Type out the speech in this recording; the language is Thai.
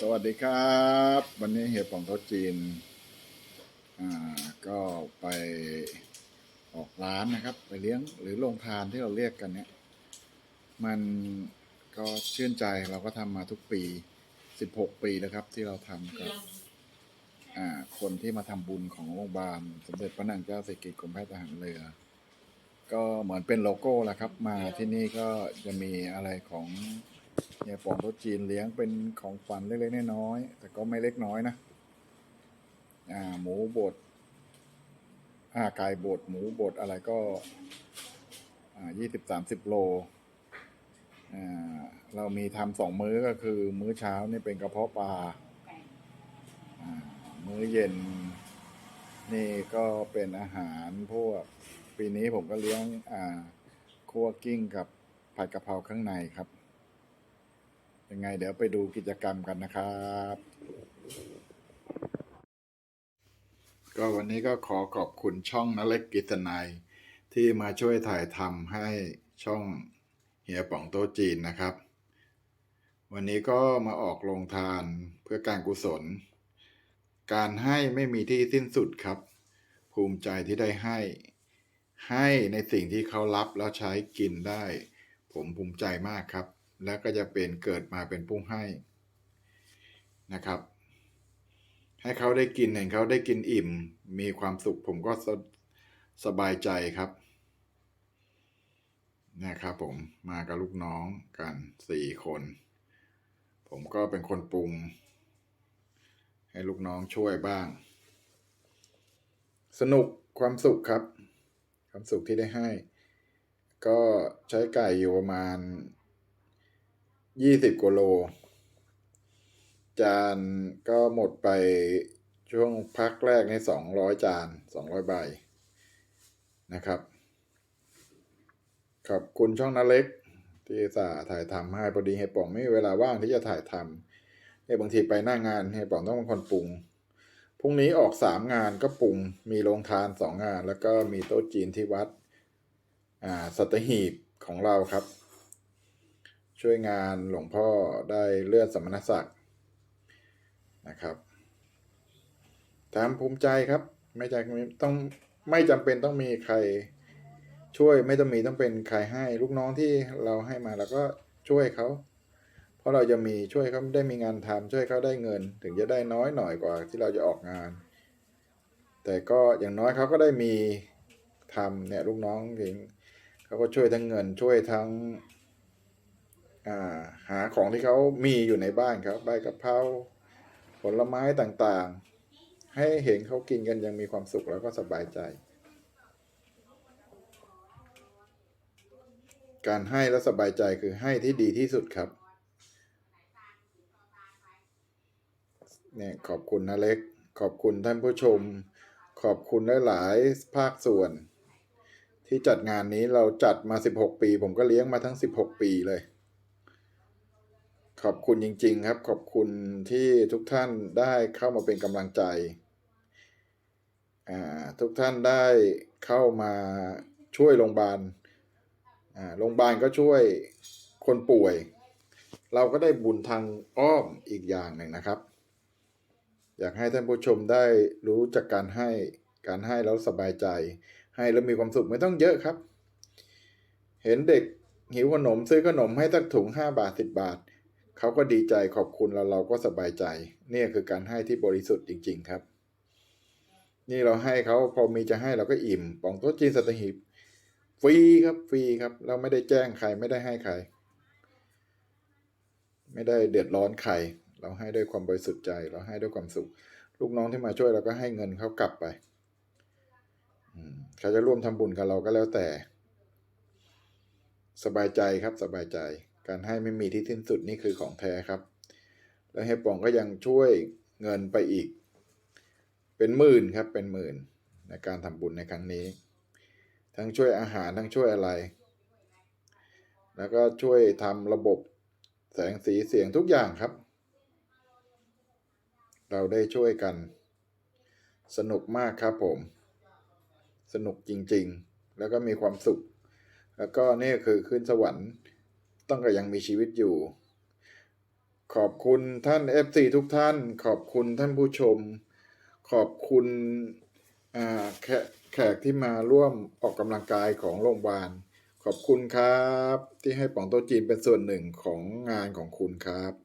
สวัสดีครับ วันนี้เฮียป่องโต๊ะจีน อ่า ก็ไปออกร้านนะครับ ไปเลี้ยงหรือโรงทานที่เราเรียกกันเนี่ย มันก็ชื่นใจเราก็ทำมาทุกปี 16 ปีแล้วครับ ที่เราทำกับ อ่า คนที่มาทำบุญของโรงพยาบาล สมเด็จพระนางเจ้าสิริกิติ์กรมแพทย์ทหารเรือ ก็เหมือนเป็นโลโก้แหละครับ มาที่นี่ก็จะมีอะไรของ เฮียป่องโต๊ะจีนเลี้ยงเป็นของฝันเล็กๆน้อยๆแต่ก็ไม่เล็กน้อยนะ อ่า หมูบดอ่าไก่บดหมูบดอะไรก็ อ่ายี่สิบสามสิบโล อ่า เรามีทำสองมื้อก็คือ มื้อเช้านี่เป็นกระเพาะปลา อ่า มื้อเย็น นี่ก็เป็นอาหารพวก ปีนี้ผมก็เลี้ยง อ่าคั่วกิ้งกับผัดกะเพราข้างในครับ ยังไงเดี๋ยวไปดูกิจกรรมกันนะครับ ก็วันนี้ก็ขอขอบคุณช่องนเล็กกิตนายที่มาช่วยถ่ายทำให้ช่องเฮียป่องโต๊ะจีนนะครับ วันนี้ก็มาออกโรงทานเพื่อการกุศล การให้ไม่มีที่สิ้นสุดครับ ภูมิใจที่ได้ให้ ให้ในสิ่งที่เขารับแล้วใช้กินได้ ผมภูมิใจมากครับ แล้วก็จะเป็นเกิดมาเป็นผู้ให้นะครับ ให้เขาได้กินเห็นเขาได้กินอิ่ม มีความสุขผมก็สสบายใจครับนะครับผมมากับลูกน้องกันสี่คน ผมก็เป็นคนปรุง ให้ลูกน้องช่วยบ้าง สนุกความสุขครับ ความสุขที่ได้ให้ ก็ใช้ไก่อยู่ประมาณ ยี่สิบกว่าโล จานก็หมดไปช่วงพักแรกในสองร้อยจานสองร้อยใบนะครับ ขอบคุณช่องนาเล็ก ที่สาถ่ายทำให้พอดีเฮยป่องไม่มีเวลาว่างที่จะถ่ายทำเนี่ยบางทีไปหน้างานเฮยป่องต้องเป็นคนปรุงพรุ่งนี้ออกสามงานก็ปรุงมีโรงทานสองงาน แล้วก็มีโต๊ะจีนที่วัดอ่าสัตหีบของเราครับ ช่วยงานหลวงพ่อได้เลื่อนสมณศักดิ์นะครับทำภูมิใจครับ ไม่จำต้องไม่จำเป็นต้องมีใครช่วยไม่ต้องมีต้องเป็นใครให้ลูกน้องที่เราให้มาเราก็ช่วยเขาเพราะเราจะมีช่วยเขาได้มีงานทำช่วยเขาได้เงิน ถึงจะได้น้อยหน่อยกว่าที่เราจะออกงาน แต่ก็อย่างน้อยเขาก็ได้มีทำเนี่ยลูกน้องเองเขาก็ช่วยทั้งเงินช่วยทั้ง หาของที่เขามีอยู่ในบ้านครับใบกะเพราผลไม้ต่างๆ ให้เห็นเขากินกันยังมีความสุขแล้วก็สบายใจ การให้และสบายใจคือให้ที่ดีที่สุดครับเนี่ยขอบคุณนะเล็ก ขอบคุณท่านผู้ชม ขอบคุณหลายๆภาคส่วน ที่จัดงานนี้เราจัดมา 16 ปี ผมก็เลี้ยงมาทั้ง 16 ปีเลย ขอบคุณจริง ๆ ครับ ขอบคุณที่ทุกท่านได้เข้ามาเป็นกำลังใจอ่าทุกท่านได้เข้ามาช่วยโรงพยาบาลอ่าโรงพยาบาลก็ช่วยคนป่วย เราก็ได้บุญทางอ้อมอีกอย่างหนึ่งนะครับ อยากให้ท่านผู้ชมได้รู้จากการให้การให้แล้วสบายใจ ให้แล้วมีความสุขไม่ต้องเยอะครับ เห็นเด็กหิวขนมซื้อขนมให้สักถุงห้าบาทสิบบาท เขาก็ดีใจขอบคุณแล้วเราก็สบายใจ เนี่ยคือการให้ที่บริสุทธิ์จริง ๆครับ นี่เราให้เขาพอมีจะให้เราก็อิ่มปองโต๊ะจีนสัตหีบฟรีครับฟรีครับ เราไม่ได้แจ้งใครไม่ได้ให้ใคร ไม่ได้เดือดร้อนใครเราให้ด้วยความบริสุทธิ์ใจ เราให้ด้วยความสุข ลูกน้องที่มาช่วยเราก็ให้เงินเขากลับไปเขาจะร่วมทำบุญกับเราก็แล้วแต่ สบายใจครับสบายใจ การให้ไม่มีที่สิ้นสุดนี่คือของแท้ครับ แล้วเฮปองก็ยังช่วยเงินไปอีก เป็นหมื่นครับเป็นหมื่นในการทำบุญในครั้งนี้ ทั้งช่วยอาหารทั้งช่วยอะไร แล้วก็ช่วยทำระบบแสงสีเสียงทุกอย่างครับ เราได้ช่วยกัน สนุกมากครับผม สนุกจริงๆ แล้วก็มีความสุข แล้วก็นี่คือขึ้นสวรรค์ ต้องก็ยังมีชีวิตอยู่ ขอบคุณท่าน FC ทุกท่าน ขอบคุณท่านผู้ชม ขอบคุณแขกแขกที่มาร่วมออกกำลังกายของโรงพยาบาล ขอบคุณครับ ที่ให้ป่องโต๊ะจีนเป็นส่วนหนึ่งของงานของคุณครับ